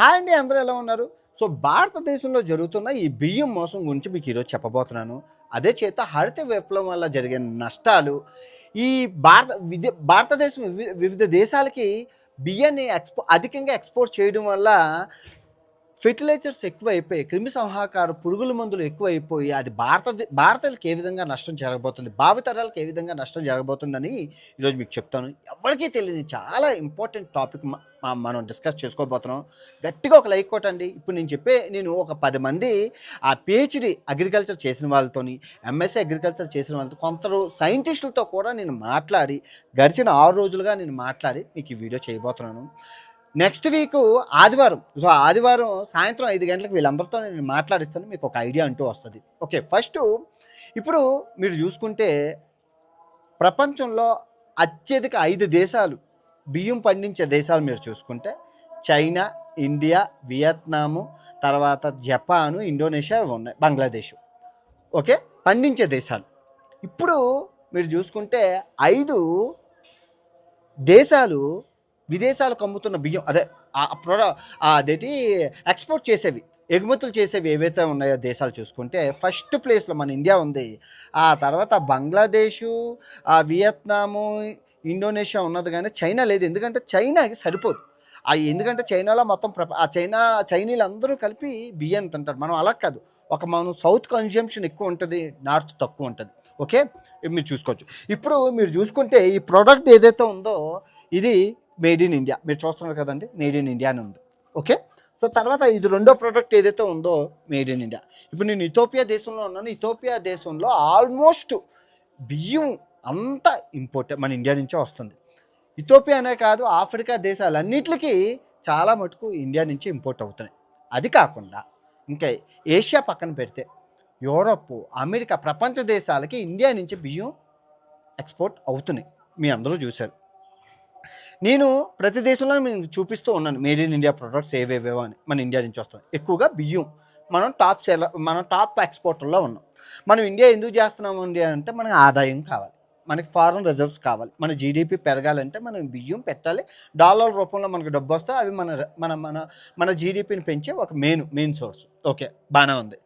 Hi అండి అందరూ ఎలా ఉన్నారు? సో భారతదేశంలో జరుగుతున్న ఈ బియ్యం మోసం గురించి మీకు ఈరోజు చెప్పబోతున్నాను. అదే చేత హరిత విప్లవం వల్ల జరిగే నష్టాలు ఈ భారత విదే భారతదేశం వివిధ దేశాలకి బియ్యాన్ని ఎక్స్పో అధికంగా ఎక్స్పోర్ట్ చేయడం వల్ల ఫెర్టిలైజర్స్ ఎక్కువైపోయి క్రిమి సంహాకార పురుగుల మందులు ఎక్కువైపోయి అది భారత భారతీయులకు ఏ విధంగా నష్టం జరగబోతుంది భావితరాలకు ఏ విధంగా నష్టం జరగబోతుందని ఈరోజు మీకు చెప్తాను. ఎవరికీ తెలియని చాలా ఇంపార్టెంట్ టాపిక్ మనం డిస్కస్ చేసుకోబోతున్నాం. గట్టిగా ఒక లైక్ కొట్టండి. ఇప్పుడు నేను చెప్పే నేను ఒక పది మంది ఆ పిహెచ్డి అగ్రికల్చర్ చేసిన వాళ్ళతోని ఎంఎస్సీ అగ్రికల్చర్ చేసిన వాళ్ళతో కొందరు సైంటిస్టులతో కూడా నేను మాట్లాడి గడిచిన ఆరు రోజులుగా నేను మాట్లాడి మీకు ఈ వీడియో చేయబోతున్నాను. నెక్స్ట్ వీక్ ఆదివారం. సో ఆదివారం సాయంత్రం ఐదు గంటలకు వీళ్ళందరితో నేను మాట్లాడిస్తాను మీకు ఒక ఐడియా అంటూ వస్తుంది. ఓకే ఫస్ట్ ఇప్పుడు మీరు చూసుకుంటే ప్రపంచంలో అత్యధిక ఐదు దేశాలు బియ్యం పండించే దేశాలు మీరు చూసుకుంటే చైనా ఇండియా వియత్నాము తర్వాత జపాను ఇండోనేషియా ఉన్నాయి బంగ్లాదేశ్. ఓకే పండించే దేశాలు. ఇప్పుడు మీరు చూసుకుంటే ఐదు దేశాలు విదేశాలకు అమ్ముతున్న బియ్యం అదే ఆ ప్రొడ ఎక్స్పోర్ట్ చేసేవి ఎగుమతులు చేసేవి ఏవైతే ఉన్నాయో దేశాలు చూసుకుంటే ఫస్ట్ ప్లేస్లో మన ఇండియా ఉంది. ఆ తర్వాత బంగ్లాదేశు ఆ వియత్నాము ఇండోనేషియా ఉన్నది కానీ చైనా లేదు. ఎందుకంటే చైనాకి సరిపోదు. ఆ ఎందుకంటే చైనాలో మొత్తం ప్రప ఆ చైనా చైనీలు అందరూ కలిపి బియ్యం తింటారు. మనం అలా కాదు. ఒక మనం సౌత్ కన్జంప్షన్ ఎక్కువ ఉంటుంది నార్త్ తక్కువ ఉంటుంది. ఓకే? మీరు చూసుకోవచ్చు. ఇప్పుడు మీరు చూసుకుంటే ఈ ప్రోడక్ట్ ఏదైతే ఉందో ఇది మేడ్ ఇన్ ఇండియా. మీరు చూస్తున్నారు కదండి మేడ్ ఇన్ ఇండియా అని ఉంది. ఓకే? సో తర్వాత ఇది రెండో ప్రోడక్ట్ ఏదైతే ఉందో మేడ్ ఇన్ ఇండియా. ఇప్పుడు నేను ఇథోపియా దేశంలో ఉన్నాను. ఇథోపియా దేశంలో ఆల్మోస్ట్ బియ్యం అంతా ఇంపోర్ట్ మన ఇండియా నుంచే వస్తుంది. ఇథోపియా అనే కాదు ఆఫ్రికా దేశాలన్నిటికీ చాలా మటుకు ఇండియా నుంచి ఇంపోర్ట్ అవుతున్నాయి. అది కాకుండా ఇంకా ఏషియా పక్కన పెడితే యూరోప్ అమెరికా ప్రపంచ దేశాలకి ఇండియా నుంచి బియ్యం ఎక్స్పోర్ట్ అవుతున్నాయి. మీ అందరూ చూశారు. నేను ప్రతి దేశంలో చూపిస్తూ ఉన్నాను మేడ్ ఇన్ ఇండియా ప్రొడక్ట్స్ ఏవేవేవో అని. మన ఇండియా నుంచి వస్తాం. ఎక్కువగా బియ్యం. మనం టాప్ సెల్ మనం టాప్ ఎక్స్పోర్టర్లో ఉన్నాం. మనం ఇండియా ఎందుకు చేస్తున్నాము ఇండియా అంటే మనకి ఆదాయం కావాలి. మనకి ఫారెన్ రిజర్వ్స్ కావాలి. మన జీడిపి పెరగాలంటే మనం బియ్యం పెట్టాలి. డాలర్ రూపంలో మనకు డబ్బు వస్తే అవి మన మన మన మన జీడిపిని పెంచే ఒక మెయిన్ మెయిన్ సోర్స్. ఓకే బాగానే ఉంది.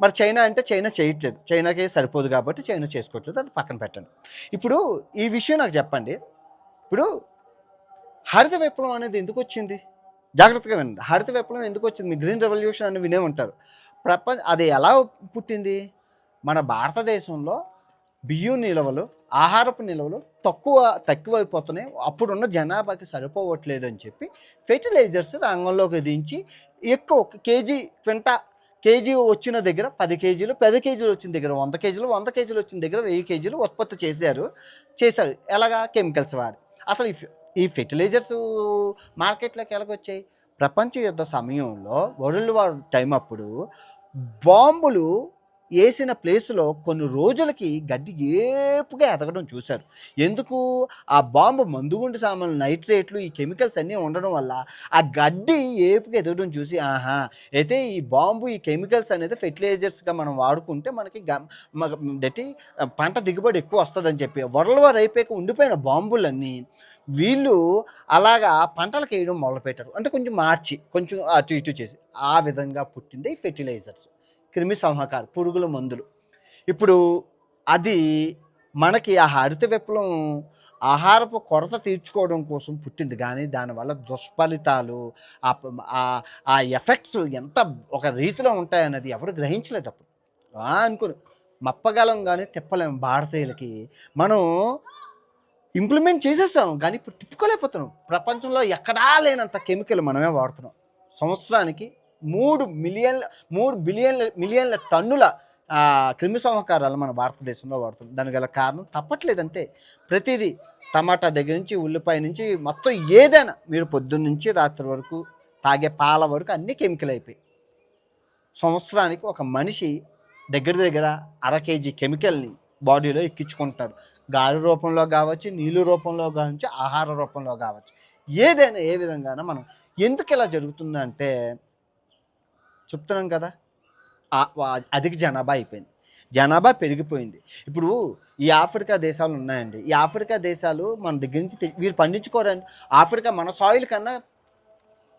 మరి చైనా అంటే చైనా చేయట్లేదు. చైనాకి సరిపోదు కాబట్టి చైనా చేసుకోవట్లేదు. అది పక్కన పెట్టండి. ఇప్పుడు ఈ విషయం నాకు చెప్పండి. ఇప్పుడు హరిత విప్లవం అనేది ఎందుకు వచ్చింది? జాగ్రత్తగా వినండి. హరిత విప్లవం ఎందుకు వచ్చింది? మీ గ్రీన్ రెవల్యూషన్ అని వినే ఉంటారు. ప్రపంచ అది ఎలా పుట్టింది? మన భారతదేశంలో బియ్యం నిల్వలు ఆహారపు నిల్వలు తక్కువ తక్కువైపోతున్నాయి. అప్పుడున్న జనాభాకి సరిపోవట్లేదు అని చెప్పి ఫెర్టిలైజర్స్ రంగంలోకి దించి ఎక్కువ ఒక కేజీ క్వింటా కేజీ వచ్చిన దగ్గర పది కేజీలు పది కేజీలు వచ్చిన దగ్గర వంద కేజీలు వంద కేజీలు వచ్చిన దగ్గర వెయ్యి కేజీలు ఉత్పత్తి చేశారు చేశారు. ఎలాగా? కెమికల్స్ వాడి. అసలు ఈ ఫెర్టిలైజర్స్ మార్కెట్లోకి ఎలాగొచ్చాయి? ప్రపంచ యుద్ధ సమయంలో వరల్డ్ వార్ టైం అప్పుడు బాంబులు వేసిన ప్లేస్లో కొన్ని రోజులకి గడ్డి ఏపుగా ఎదగడం చూశారు. ఎందుకు? ఆ బాంబు మందుగుండు సామాన్లు నైట్రేట్లు ఈ కెమికల్స్ అన్నీ ఉండడం వల్ల ఆ గడ్డి ఏపుగా ఎదగడం చూసి ఆహా అయితే ఈ బాంబు ఈ కెమికల్స్ అనేది ఫెర్టిలైజర్స్గా మనం వాడుకుంటే మనకి గమ్ దటి పంట దిగుబడి ఎక్కువ వస్తుందని చెప్పి వరల్డ్ వార్ అయిపోయాక ఉండిపోయిన బాంబులన్నీ వీళ్ళు అలాగా పంటలకు వేయడం మొదలుపెట్టారు. అంటే కొంచెం మార్చి కొంచెం అటు ఇటు చేసి. ఆ విధంగా పుట్టింది ఈ ఫెర్టిలైజర్స్. క్రిమి సంహాకార పురుగుల మందులు. ఇప్పుడు అది మనకి ఆ హరిత విప్లవం ఆహారపు కొరత తీర్చుకోవడం కోసం పుట్టింది. కానీ దానివల్ల దుష్ఫలితాలు ఆ ఎఫెక్ట్స్ ఎంత ఒక రీతిలో ఉంటాయన్నది ఎవరు గ్రహించలేదు అప్పుడు. అనుకుని మప్పగలం కానీ తిప్పలేం భారతీయులకి. మనం ఇంప్లిమెంట్ చేసేసాం కానీ ఇప్పుడు తిప్పుకోలేకపోతున్నాం. ప్రపంచంలో ఎక్కడా లేనంత కెమికల్ మనమే వాడుతున్నాం. సంవత్సరానికి మూడు మిలియన్ల మూడు బిలియన్ల మిలియన్ల టన్నుల ఆ, క్రిమి సంహాకారాలు మన భారతదేశంలో వాడుతుంది దానికి గల కారణం తప్పట్లేదంతే ప్రతిదీ టమాటా దగ్గర నుంచి ఉల్లిపాయ నుంచి మొత్తం ఏదైనా మీరు పొద్దున్న నుంచి రాత్రి వరకు తాగే పాల వరకు అన్నీ కెమికల్ అయిపోయి సంవత్సరానికి ఒక మనిషి దగ్గర దగ్గర అర కేజీ కెమికల్ని బాడీలో ఎక్కించుకుంటాడు. గాలి రూపంలో కావచ్చు నీళ్ళు రూపంలో కావచ్చు ఆహార రూపంలో కావచ్చు. ఏదైనా ఏ విధంగానూ మనం ఎందుకు ఇలా జరుగుతుందంటే చెప్తున్నాం కదా. అధిక జనాభా అయిపోయింది. జనాభా పెరిగిపోయింది. ఇప్పుడు ఈ ఆఫ్రికా దేశాలు ఉన్నాయండి. ఈ ఆఫ్రికా దేశాలు మన దగ్గర నుంచి వీరు పండించుకోరండి. ఆఫ్రికా మన సాయిల్ కన్నా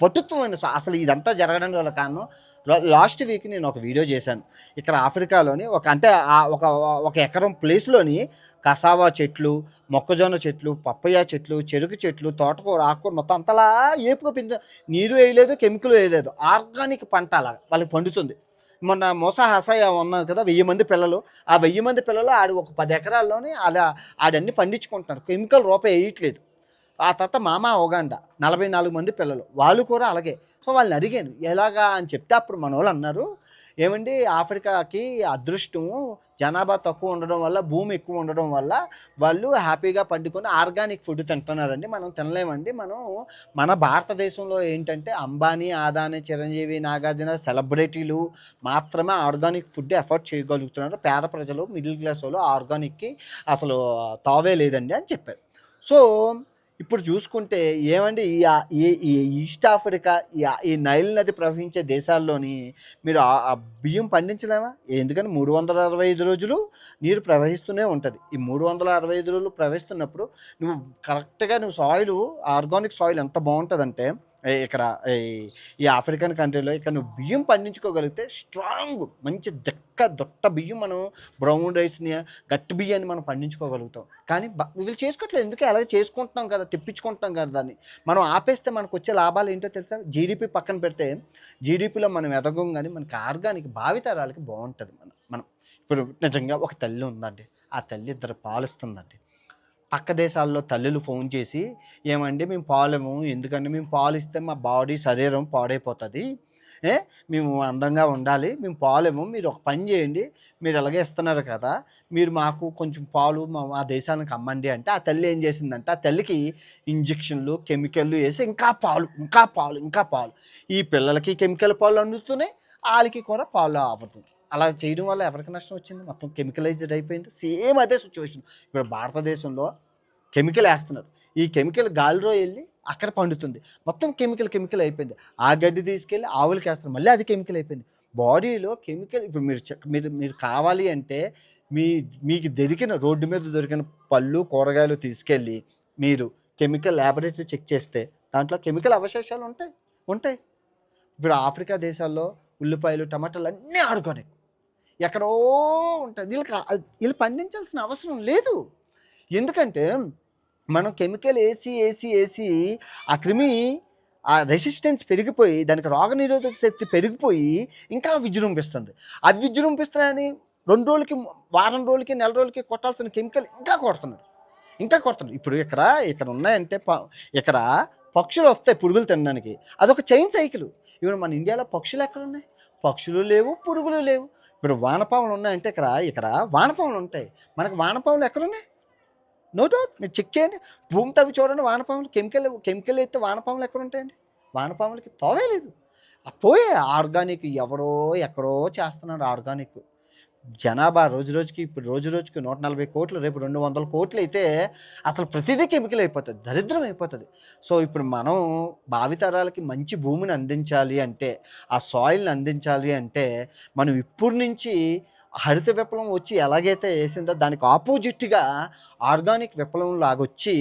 పట్టుత్వమైన అసలు ఇదంతా జరగడానికి వల్ల కారణం లాస్ట్ వీక్ నేను ఒక వీడియో చేశాను. ఇక్కడ ఆఫ్రికాలోని ఒక అంటే ఒక ఒక ఎకరం ప్లేస్లోని కసావా చెట్లు మొక్కజొన్న చెట్లు పప్పయ్య చెట్లు చెరుకు చెట్లు తోటకూర ఆకుకూర మొత్తం అంతలా ఏపుగా పెంచ నీరు వేయలేదు కెమికల్ వేయలేదు. ఆర్గానిక్ పంట అలా వాళ్ళకి పండుతుంది. మొన్న మోసా హసాయ ఉన్నారు కదా వెయ్యి మంది పిల్లలు. ఆ వెయ్యి మంది పిల్లలు ఆడు ఒక పది ఎకరాల్లోనే అలా ఆడన్ని పండించుకుంటున్నారు. కెమికల్ రూపాయి వేయట్లేదు. ఆ తర్వాత మామ ఒగాండ నలభై నాలుగు మంది పిల్లలు. వాళ్ళు కూడా అలాగే. సో వాళ్ళని అడిగాను ఎలాగా అని చెప్తే అప్పుడు మన వాళ్ళు అన్నారు. ఏమండి? ఆఫ్రికాకి అదృష్టము జనాభా తక్కువ ఉండడం వల్ల భూమి ఎక్కువ ఉండడం వల్ల వాళ్ళు హ్యాపీగా పండుకొని ఆర్గానిక్ ఫుడ్ తింటున్నారండి. మనం తినలేమండి. మనం మన భారతదేశంలో ఏంటంటే అంబానీ ఆదాని చిరంజీవి నాగార్జున సెలబ్రిటీలు మాత్రమే ఆర్గానిక్ ఫుడ్ ఎఫర్ట్ చేయగలుగుతున్నారు. పేద ప్రజలు మిడిల్ క్లాస్ వాళ్ళు ఆర్గానిక్కి అసలు తావే లేదండి అని చెప్పారు. సో ఇప్పుడు చూసుకుంటే ఏమండి ఈ ఈస్ట్ ఆఫ్రికా ఈ ఈ నైల్ నది ప్రవహించే దేశాల్లోని మీరు ఆ బియ్యం పండించలేమా? ఎందుకని మూడు వందల అరవై ఐదు రోజులు నీరు ప్రవహిస్తూనే ఉంటుంది. ఈ మూడు వందల అరవై ఐదు రోజులు ప్రవహిస్తున్నప్పుడు నువ్వు కరెక్ట్గా నువ్వు సాయిల్ ఆర్గానిక్ సాయిల్ ఎంత బాగుంటుందంటే అంటే ఇక్కడ ఈ- ఈ ఆఫ్రికన్ కంట్రీలో ఇక్కడ నువ్వు బియ్యం పండించుకోగలిగితే స్ట్రాంగ్ మంచి దక్క దొట్ట బియ్యం మనం బ్రౌన్ రైస్ని గట్టి బియ్యాన్ని మనం పండించుకోగలుగుతాం. కానీ వీళ్ళు చేసుకోవట్లేదు. ఎందుకు? అలాగే చేసుకుంటున్నాం కదా తెప్పించుకుంటున్నాం కదా దాన్ని. మనం ఆపేస్తే మనకు వచ్చే లాభాలు ఏంటో తెలుసా? జీడిపి పక్కన పెడితే జీడిపిలో మనం ఎదగం కానీ మనకి ఆర్గానిక్ భావితరాలకి బాగుంటుంది మనం మనం. ఇప్పుడు నిజంగా ఒక తల్లి ఉందండి. ఆ తల్లి ఇద్దరు పాలిస్తుందండి. పక్క దేశాల్లో తల్లులు ఫోన్ చేసి ఏమండి మేము పాలము ఎందుకంటే మేము పాలు ఇస్తే మా బాడీ శరీరం పాడైపోతుంది. ఏ మేము అందంగా ఉండాలి మేము పాలేము మీరు ఒక పని చేయండి మీరు ఎలాగే ఇస్తున్నారు కదా మీరు మాకు కొంచెం పాలు మా దేశానికి అమ్మండి అంటే ఆ తల్లి ఏం చేసిందంటే ఆ తల్లికి ఇంజక్షన్లు కెమికల్లు వేసి ఇంకా పాలు ఇంకా పాలు ఇంకా పాలు. ఈ పిల్లలకి కెమికల్ పాలు అందుతున్నాయి వాళ్ళకి కూడా పాలు అవ్వతుంది అలా చేయడం వల్ల ఎవరికి నష్టం వచ్చింది? మొత్తం కెమికలైజ్డ్ అయిపోయింది. సేమ్ అదే సిచ్యువేషన్ ఇప్పుడు భారతదేశంలో కెమికల్ వేస్తున్నారు. ఈ కెమికల్ గాలిలో వెళ్ళి అక్కడ పండుతుంది. మొత్తం కెమికల్ కెమికల్ అయిపోయింది. ఆ గడ్డి తీసుకెళ్ళి ఆవులకి వేస్తారు మళ్ళీ అది కెమికల్ అయిపోయింది. బాడీలో కెమికల్ ఇప్పుడు మీరు చెక్- మీరు మీరు కావాలి అంటే మీ మీకు దొరికిన రోడ్డు మీద దొరికిన పళ్ళు కూరగాయలు తీసుకెళ్ళి మీరు కెమికల్ ల్యాబొరేటరీ చెక్ చేస్తే దాంట్లో కెమికల్ అవశేషాలు ఉంటాయి. ఉంటాయి. ఇప్పుడు ఆఫ్రికా దేశాల్లో ఉల్లిపాయలు టమాటాలు అన్నీ ఆర్గానిక్ ఎక్కడో ఉంటుంది వీళ్ళకి వీళ్ళు పండించాల్సిన అవసరం లేదు. ఎందుకంటే మనం కెమికల్ వేసి వేసి వేసి ఆ క్రిమి ఆ రెసిస్టెన్స్ పెరిగిపోయి దానికి రోగనిరోధక శక్తి పెరిగిపోయి ఇంకా విజృంభిస్తుంది. అది విజృంభిస్తున్నాయని రెండు రోజులకి వారం రోజులకి నెల రోజులకి కొట్టాల్సిన కెమికల్ ఇంకా కొడుతున్నారు. ఇంకా కొడుతున్నారు. ఇప్పుడు ఇక్కడ ఇక్కడ ఉన్నాయంటే ప- ఇక్కడ పక్షులు వస్తాయి పురుగులు తినడానికి. అదొక చైన్ సైకిల్. ఇప్పుడు మన ఇండియాలో పక్షులు ఎక్కడున్నాయి? పక్షులు లేవు పురుగులు లేవు. ఇప్పుడు వానపాములు ఉన్నాయంటే ఇక్కడ ఇక్కడ వానపాములు ఉంటాయి. మనకు వానపాములు ఎక్కడున్నాయి? నో డౌట్ మీరు చెక్ చేయండి. భూమి తవ్వి చూడండి వానపాములు. కెమికల్ కెమికల్ అయితే వానపాములు ఎక్కడ ఉంటాయండి వానపాములకి తోవే లేదు. పోయే ఆర్గానిక్ ఎవరో ఎక్కడో చేస్తున్నారు ఆర్గానిక్. జనాభా రోజు రోజుకి ఇప్పుడు రోజు రోజుకి నూట నలభై కోట్లు రేపు రెండు వందల కోట్లు అయితే అసలు ప్రతిదీ కెమికల్ అయిపోతుంది దరిద్రం అయిపోతుంది. సో ఇప్పుడు మనం భావితరాలకి మంచి భూమిని అందించాలి అంటే ఆ సాయిల్ని అందించాలి అంటే మనం ఇప్పటి నుంచి హరిత విప్లవం వచ్చి ఎలాగైతే వేసిందో దానికి ఆపోజిట్గా ఆర్గానిక్ విప్లవం లాగొచ్చి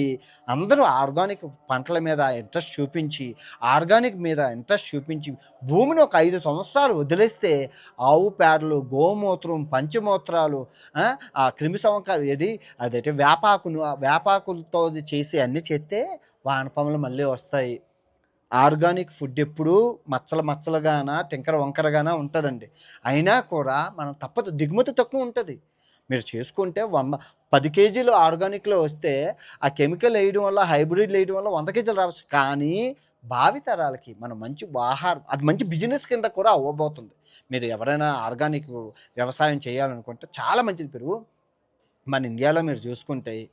అందరూ ఆర్గానిక్ పంటల మీద ఇంట్రెస్ట్ చూపించి ఆర్గానిక్ మీద ఇంట్రెస్ట్ చూపించి భూమిని ఒక ఐదు సంవత్సరాలు వదిలేస్తే ఆవు పేడలు గోమూత్రం పంచమూత్రాలు ఆ, ఆ క్రిమి సంవకాలు ఏది అదైతే వేపాకును వేపాకులతో చేసి అన్నీ చేస్తే వానపాములు మళ్ళీ వస్తాయి. ఆర్గానిక్ ఫుడ్ ఎప్పుడూ మచ్చల మచ్చలుగాన టింకర వంకరగాన ఉంటుందండి. అయినా కూడా మనం తప్పదు దిగుమతి తక్కువ ఉంటుంది. మీరు చేసుకుంటే వంద పది కేజీలు ఆర్గానిక్లో వస్తే ఆ కెమికల్ వేయడం వల్ల హైబ్రిడ్ వేయడం వల్ల వంద కేజీలు రావచ్చు. కానీ భావితరాలకి మనం మంచి ఆహారం అది మంచి బిజినెస్ కింద కూడా అవ్వబోతుంది. మీరు ఎవరైనా ఆర్గానిక్ వ్యవసాయం చేయాలనుకుంటే చాలా మంచిది. పెరుగు మన ఇండియాలో మీరు చూసుకుంటే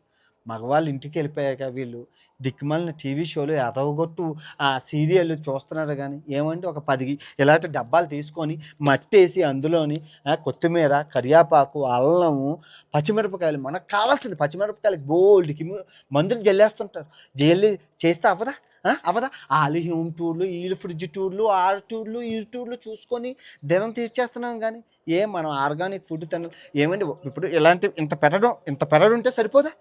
మగవాళ్ళు ఇంటికి వెళ్ళిపోయాక వీళ్ళు దిక్కుమాలిన టీవీ షోలు ఎదవగొట్టు ఆ సీరియల్ చూస్తున్నారు కానీ ఏమంటే ఒక పది ఇలాంటి డబ్బాలు తీసుకొని మట్టేసి అందులోని కొత్తిమీర కరియాపాకు అల్లము పచ్చిమిరపకాయలు మనకు కావాల్సింది పచ్చిమిరపకాయలు బోల్డ్కి మందులు జల్లేస్తుంటారు. జల్లి చేస్తే అవ్వదా? అవ్వదా? వాళ్ళు హోమ్ టూర్లు వీళ్ళు ఫ్రిడ్జ్ టూర్లు ఆ టూర్లు ఈ టూర్లు చూసుకొని దినం తీర్చేస్తున్నాం కానీ ఏ మనం ఆర్గానిక్ ఫుడ్ తినాలి. ఏమండి ఇప్పుడు ఇలాంటి ఇంత పెట్టడం ఇంత పెట్టడం ఉంటే సరిపోదా?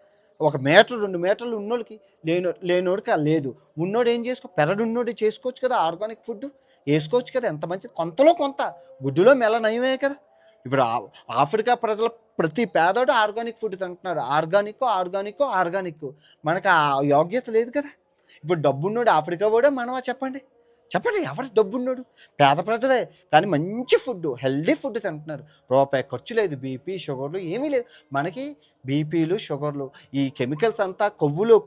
ఒక మీటర్ రెండు మీటర్లు ఉన్నోడికి లేనో లేనోడికి ఆ లేదు. ఉన్నోడు ఏం చేసుకో పెరడు ఉన్నోడు చేసుకోవచ్చు కదా ఆర్గానిక్ ఫుడ్ వేసుకోవచ్చు కదా ఎంత మంచిది. కొంతలో కొంత గుడ్డులో మెల్ల నయమే కదా. ఇప్పుడు ఆఫ్రికా ప్రజల ప్రతి పేదోడు ఆర్గానిక్ ఫుడ్ తింటున్నాడు ఆర్గానిక్ ఆర్గానిక్ ఆర్గానిక్. మనకు ఆ యోగ్యత లేదు కదా. ఇప్పుడు డబ్బున్నోడు ఆఫ్రికా కూడా మనమా చెప్పండి? చెప్పండి ఎవరు డబ్బున్నాడు? పేద ప్రజలే. కానీ మంచి ఫుడ్ హెల్దీ ఫుడ్ తింటున్నారు. రూపాయి ఖర్చు లేదు బీపీ షుగర్లు ఏమీ లేవు. మనకి బీపీలు షుగర్లు ఈ కెమికల్స్ అంతా కొవ్వులో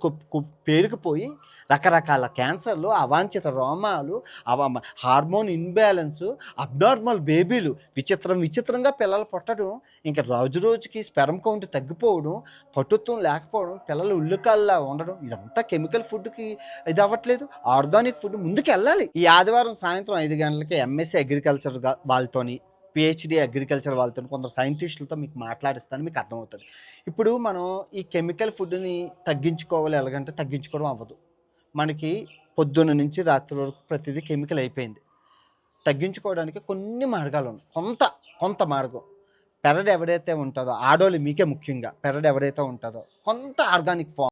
పేరుకుపోయి రకరకాల క్యాన్సర్లు అవాంఛిత రోమాలు అవ హార్మోన్ ఇన్బ్యాలెన్స్ అబ్నార్మల్ బేబీలు విచిత్రం విచిత్రంగా పిల్లలు పుట్టడం ఇంకా రోజు రోజుకి స్పెరం కౌంట్ తగ్గిపోవడం పటుత్వం లేకపోవడం పిల్లలు ఉల్లికాల్లా ఉండడం ఇదంతా కెమికల్ ఫుడ్కి ఇది అవ్వట్లేదు. ఆర్గానిక్ ఫుడ్ ముందుకు వెళ్ళాలి ఈ ఆదివారం సాయంత్రం ఐదు గంటలకి ఎంఎస్సీ అగ్రికల్చర్ వాళ్ళతోని పిహెచ్డి అగ్రికల్చర్ వాళ్ళతో కొందరు సైంటిస్టులతో మీకు మాట్లాడిస్తాను మీకు అర్థమవుతుంది. ఇప్పుడు మనం ఈ కెమికల్ ఫుడ్ని తగ్గించుకోవాలి ఎలాగంటే తగ్గించుకోవడం అవ్వదు. మనకి పొద్దున్న నుంచి రాత్రి వరకు ప్రతిదీ కెమికల్ అయిపోయింది. తగ్గించుకోవడానికి కొన్ని మార్గాలు ఉన్నాయి. కొంత కొంత మార్గం. పెరడు ఎవడైతే ఉంటుందో ఆడోళ్ళు మీకే ముఖ్యంగా పెరడు ఎవడైతే ఉంటుందో కొంత ఆర్గానిక్ ఫామ్